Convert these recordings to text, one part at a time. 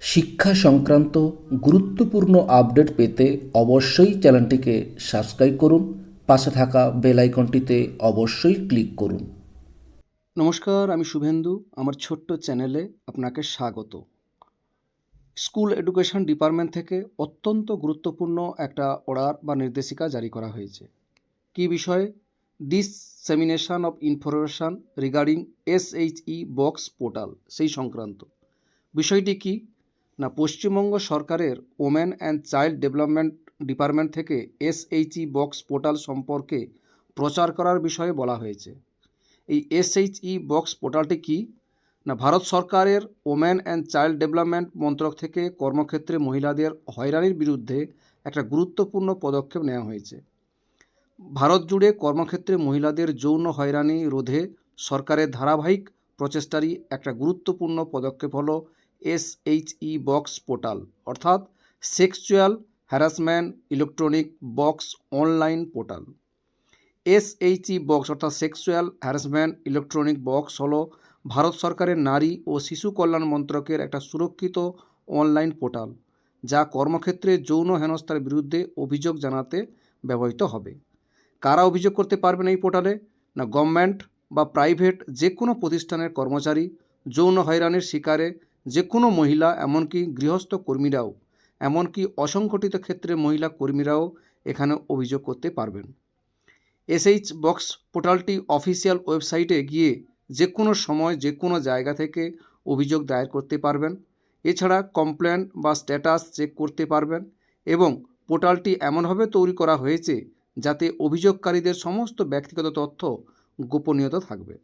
শিক্ষা সংক্রান্ত গুরুত্বপূর্ণ আপডেট পেতে অবশ্যই চ্যানেলটিকে সাবস্ক্রাইব করুন, পাশে থাকা বেল আইকনটিতে অবশ্যই ক্লিক করুন। নমস্কার, আমি শুভেন্দু, আমার ছোট্ট চ্যানেলে আপনাকে স্বাগত। স্কুল এডুকেশন ডিপার্টমেন্ট থেকে অত্যন্ত গুরুত্বপূর্ণ একটা অর্ডার বা নির্দেশিকা জারি করা হয়েছে। কী বিষয়ে? Dissemination of information regarding SHE box portal সেই সংক্রান্ত। বিষয়টি কি? না পশ্চিমবঙ্গ সরকারের women and child development department থেকে এসএইচই বক্স পোর্টাল সম্পর্কে প্রচার করার বিষয়ে বলা হয়েছে। এই এসএইচই বক্স পোর্টালটি কি? না, ভারত সরকারের ওমেন অ্যান্ড চাইল্ড ডেভেলপমেন্ট মন্ত্রক থেকে কর্মক্ষেত্রে মহিলাদের হয়রানির বিরুদ্ধে একটা গুরুত্বপূর্ণ পদক্ষেপ নেওয়া হয়েছে। ভারত জুড়ে কর্মক্ষেত্রে মহিলাদের যৌন হয়রানি রোধে সরকারের ধারাবাহিক প্রচেষ্টারই একটা গুরুত্বপূর্ণ পদক্ষেপ হলো এসএইচই বক্স পোর্টাল, অর্থাৎ sexual harassment electronic box online portal. SHE box, অর্থাৎ সেক্সুয়াল হ্যারাসমেন্ট ইলেকট্রনিক বক্স, হলো ভারত সরকারের নারী ও শিশু কল্যাণ মন্ত্রকের একটা সুরক্ষিত অনলাইন পোর্টাল, যা কর্মক্ষেত্রে যৌন হেনস্থার বিরুদ্ধে অভিযোগ জানাতে ব্যবহৃত হবে। কারা অভিযোগ করতে পারবেন এই পোর্টালে? না গভর্নমেন্ট বা প্রাইভেট যে কোনো প্রতিষ্ঠানের কর্মচারী যৌন হয়রানির শিকারে যে কোনো মহিলা, এমনকি গৃহস্থ কর্মীরাও, এমনকি অসংগঠিত ক্ষেত্রে মহিলা কর্মীরাও এখানে অভিযোগ করতে পারবেন। এসএইচ বক্স পোর্টালটি অফিসিয়াল ওয়েবসাইটে গিয়ে যে কোনো সময় যে কোনো জায়গা থেকে অভিযোগ দায়ের করতে পারবেন। এছাড়া কমপ্লেন বা স্ট্যাটাস চেক করতে পারবেন এবং পোর্টালটি এমনভাবে তৈরি করা হয়েছে যাতে অভিযোগকারীদের সমস্ত ব্যক্তিগত তথ্য গোপনীয়তা থাকবে।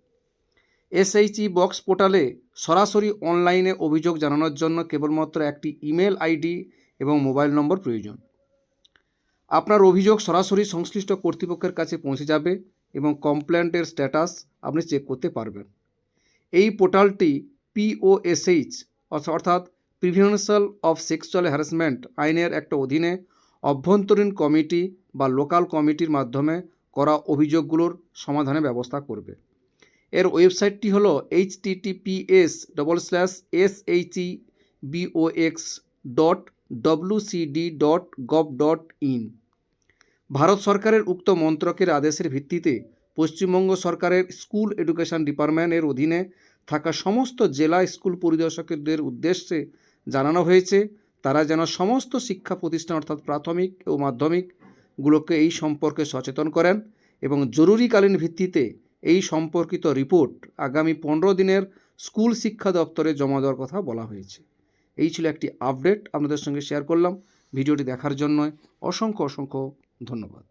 এসএইচই বক্স পোর্টালে সরাসরি অনলাইনে অভিযোগ জানানোর জন্য কেবলমাত্র একটি ইমেল আইডি এবং মোবাইল নম্বর প্রয়োজন। আপনার অভিযোগ সরাসরি সংশ্লিষ্ট কর্তৃপক্ষের কাছে পৌঁছে যাবে এবং কমপ্লেন্টের স্ট্যাটাস আপনি চেক করতে পারবেন। এই পোর্টালটি পিওএসএইচ অর্থাৎ প্রিভেনশন অফ সেক্সুয়াল হ্যারাসমেন্ট আইনের একটা অধীনে অভ্যন্তরীণ কমিটি বা লোকাল কমিটির মাধ্যমে করা অভিযোগগুলোর সমাধানে ব্যবস্থা করবে। এর ওয়েবসাইটটি হলো https double slash S HE BOX dot WCD dot gov dot in Bharat সরকারের উক্ত মন্ত্রকের আদেশের ভিত্তিতে পশ্চিমবঙ্গ সরকারের স্কুল এডুকেশন ডিপার্টমেন্টের অধীনে থাকা সমস্ত জেলা স্কুল পরিদর্শকদের উদ্দেশ্যে জানানো হয়েছে, তারা যেন সমস্ত শিক্ষা প্রতিষ্ঠান অর্থাৎ প্রাথমিক ও মাধ্যমিকগুলোকে এই সম্পর্কে সচেতন করেন এবং জরুরিকালীন ভিত্তিতে এই সম্পর্কিত রিপোর্ট আগামী পনেরো দিনের স্কুল শিক্ষা দপ্তরে জমা দেওয়ার কথা বলা হয়েছে। এই ছিল একটি আপডেট, আপনাদের সঙ্গে শেয়ার করলাম। ভিডিওটি দেখার জন্য অসংখ্য অসংখ্য ধন্যবাদ।